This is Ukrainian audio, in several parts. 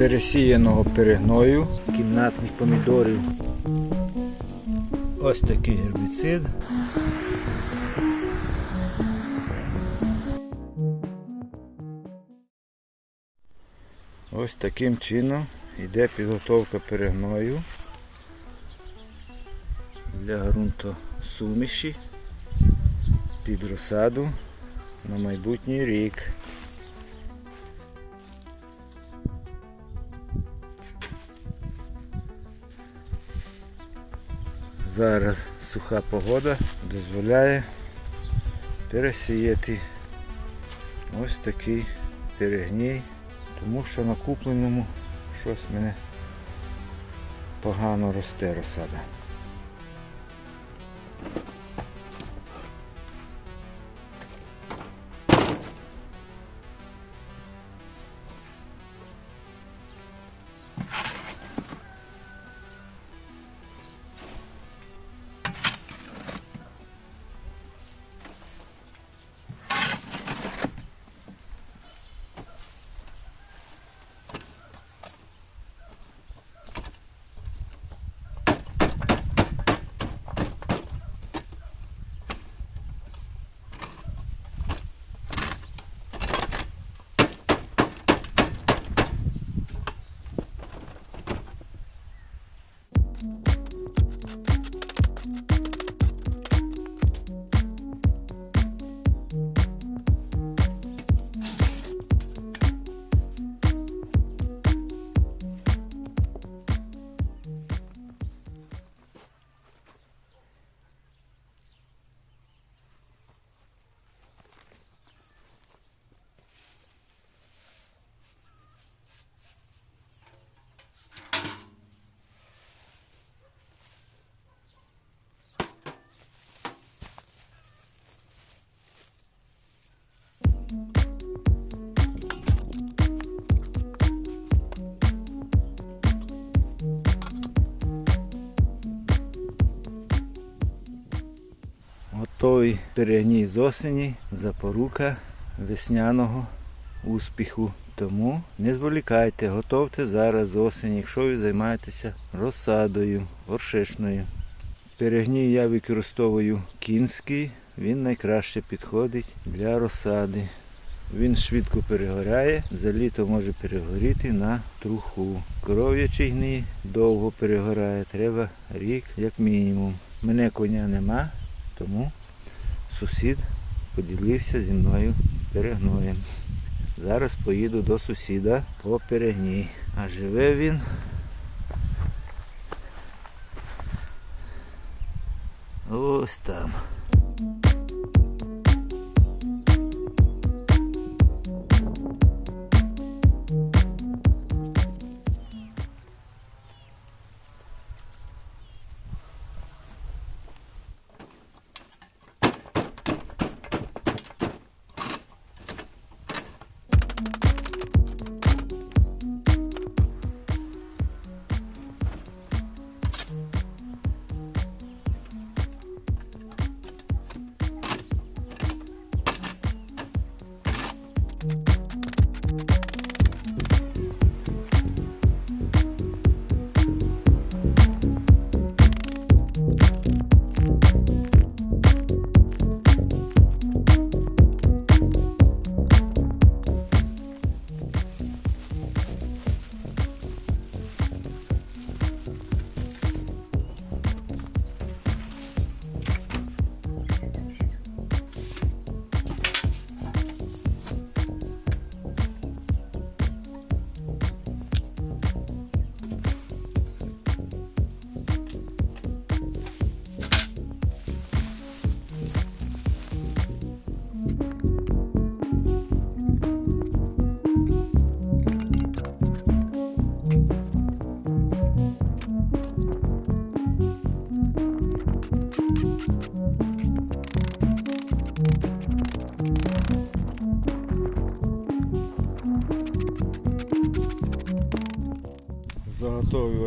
пересіяного перегною, кімнатних помідорів. Ось такий гербіцид. Ось таким чином йде підготовка перегною для ґрунтосуміші під розсаду на майбутній рік. Зараз суха погода дозволяє пересіяти ось такий перегній, тому що на купленому щось мене погано росте розсада. Готовий перегній з осені, запорука весняного успіху. Тому не зволікайте, готовте зараз осені, якщо ви займаєтеся розсадою, горшечною. Перегній я використовую кінський, він найкраще підходить для розсади. Він швидко перегоряє, за літо може перегоріти на труху. Коров'ячий гній довго перегорає, треба рік як мінімум. Мене коня нема, тому сусід поділився зі мною перегноєм. Зараз поїду до сусіда по перегній. А живе він. Ось там.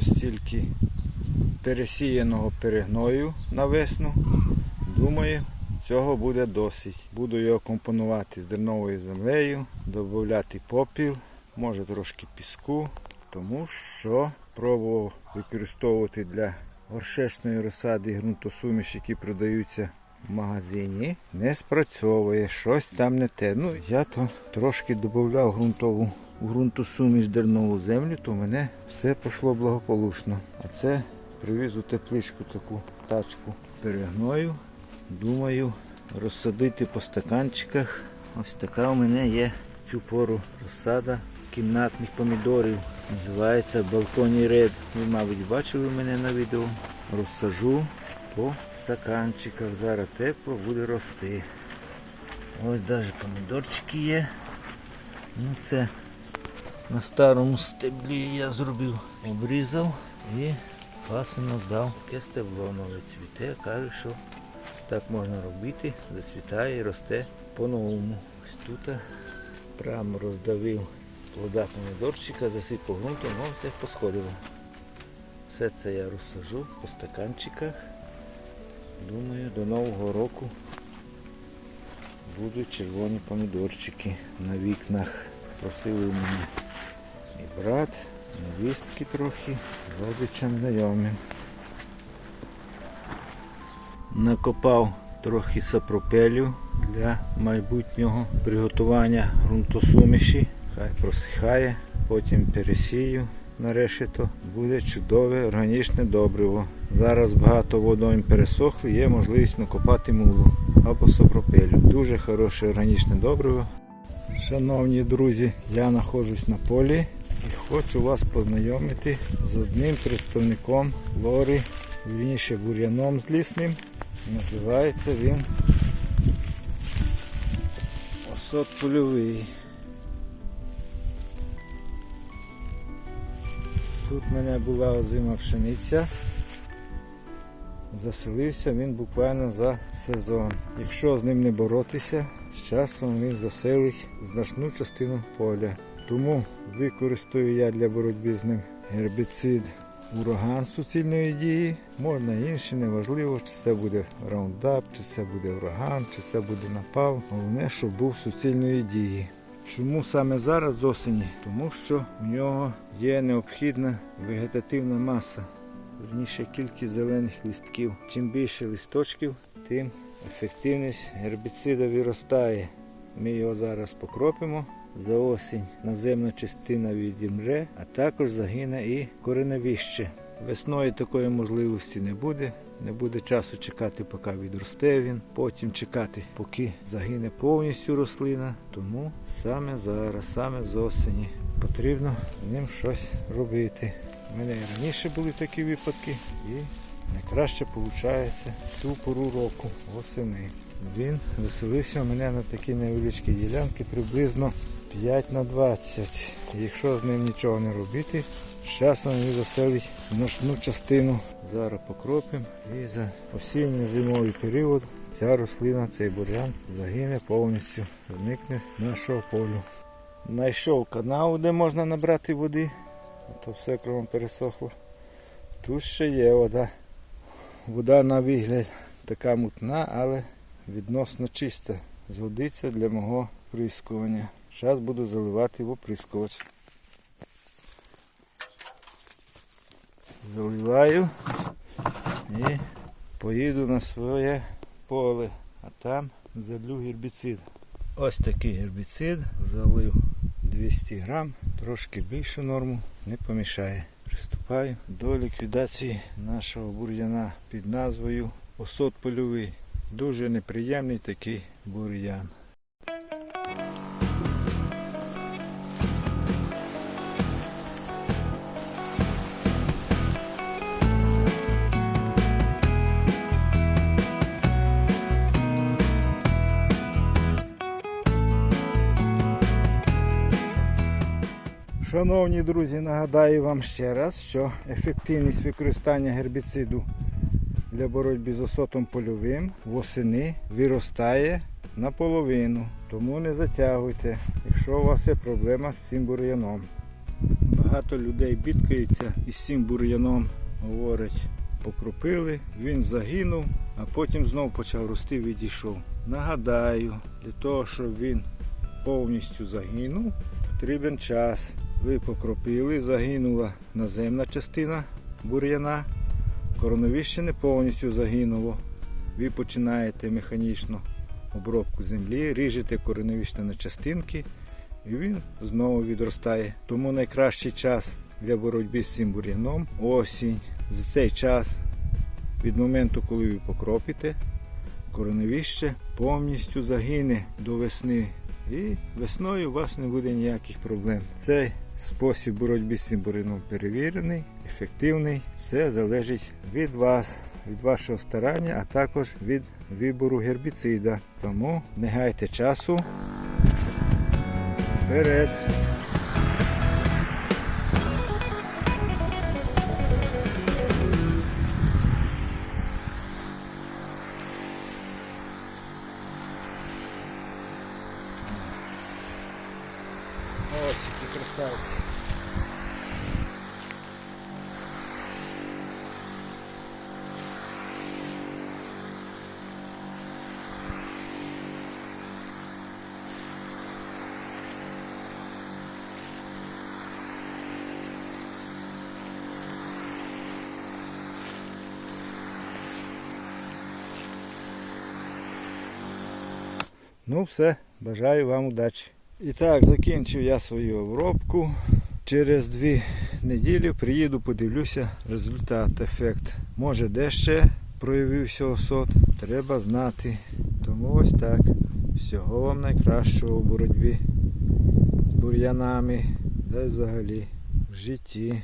Ось стільки пересіяного перегною на весну. Думаю, цього буде досить. Буду його компонувати з дерновою землею, додати попіл, може трошки піску тому що пробував використовувати для горшечної розсади ґрунтосуміш, які продаються в магазині, не спрацьовує, щось там не те. Ну, я то трошки додавав ґрунтову у ґрунтосуміш дернову землю, то мене все пішло благополучно. А це привіз у тепличку таку тачку перегною. Думаю, розсадити по стаканчиках. Ось така у мене є цю пору розсада кімнатних помідорів. Називається Балконі Ред. Ви, мабуть, бачили мене на відео. Розсажу по стаканчиках. Зараз тепло буде рости. Ось навіть помідорчики є. Ну це на старому стеблі я зробив, обрізав і пасинок дав. Таке стебло нове цвіте, каже, що так можна робити, зацвітає і росте по-новому. Ось тут прямо роздавив плода помідорчика, засипав ґрунтом, ну все посходило. Все це я розсажу по стаканчиках. Думаю, до Нового року будуть червоні помідорчики на вікнах. Просили у мене і брат, невістки трохи, родичам знайомим. Накопав трохи сапропелю для майбутнього приготування ґрунтосуміші. Хай просихає, потім пересію на решето. Буде чудове органічне добриво. Зараз багато водойм пересохли, є можливість накопати мулу або сапропелю. Дуже хороше органічне добриво. Шановні друзі, я знаходжусь на полі і хочу вас познайомити з одним представником лори, вірніше бур'яном злісним. Називається він осот польовий. Тут в мене була озима пшениця. Заселився він буквально за сезон. Якщо з ним не боротися, з часом він заселить значну частину поля. Тому використаю я для боротьби з ним гербіцид ураган суцільної дії. Можна інші, неважливо, чи це буде раундап, чи це буде ураган, чи це буде напав. Головне, щоб був суцільної дії. Чому саме зараз з осені? Тому що в нього є необхідна вегетативна маса, верніше кількість зелених листків. Чим більше листочків, тим ефективність гербіцида виростає. Ми його зараз покропимо. За осінь наземна частина відімре, а також загине і кореневище. Весною такої можливості не буде. Не буде часу чекати, поки відросте він, потім чекати, поки загине повністю рослина. Тому саме зараз, саме з осені потрібно з ним щось робити. У мене і раніше були такі випадки, і найкраще виходить цю пору року, восени. Він заселився у мене на такі невеличкі ділянки приблизно 5 на 20. Якщо з ним нічого не робити, з часом він заселить значну частину. Зараз покропимо і за осінньо-зимовий період ця рослина, цей бур'ян загине повністю, зникне нашого полю. Знайшов канал, де можна набрати води, а то все кругом пересохло. Тут ще є вода. Вода на вигляд така мутна, але відносно чиста. Згодиться для мого прискування. Зараз буду заливати в оприскувач. Заливаю і поїду на своє поле, а там залю гербіцид. Ось такий гербіцид залив 200 грам, трошки більшу норму, не помішає. Приступаю до ліквідації нашого бур'яна під назвою осот польовий. Дуже неприємний такий бур'ян. Шановні друзі, нагадаю вам ще раз, що ефективність використання гербіциду для боротьби з осотом польовим восени виростає наполовину. Тому не затягуйте, якщо у вас є проблема з цим бур'яном. Багато людей бідкаються із цим бур'яном, говорять, покропили, він загинув, а потім знов почав рости відійшов. Нагадаю, для того, щоб він повністю загинув, потрібен час. Ви покропили, загинула наземна частина бур'яна, короновище не повністю загинуло. Ви починаєте механічно обробку землі, ріжете короновище на частинки і він знову відростає. Тому найкращий час для боротьби з цим бур'яном осінь. За цей час від моменту, коли ви покропите, короновище повністю загине до весни. І весною у вас не буде ніяких проблем. Цей спосіб боротьби з цим бурином перевірений, ефективний. Все залежить від вас, від вашого старання, а також від вибору гербіцида. Тому не гайте часу. Вперед! Ну все, бажаю вам удачі. І так, закінчив я свою обробку. Через дві неділі приїду, подивлюся результат, ефект. Може де ще проявився осот, треба знати. Тому ось так. Всього вам найкращого у боротьбі з бур'янами, да й взагалі в житті.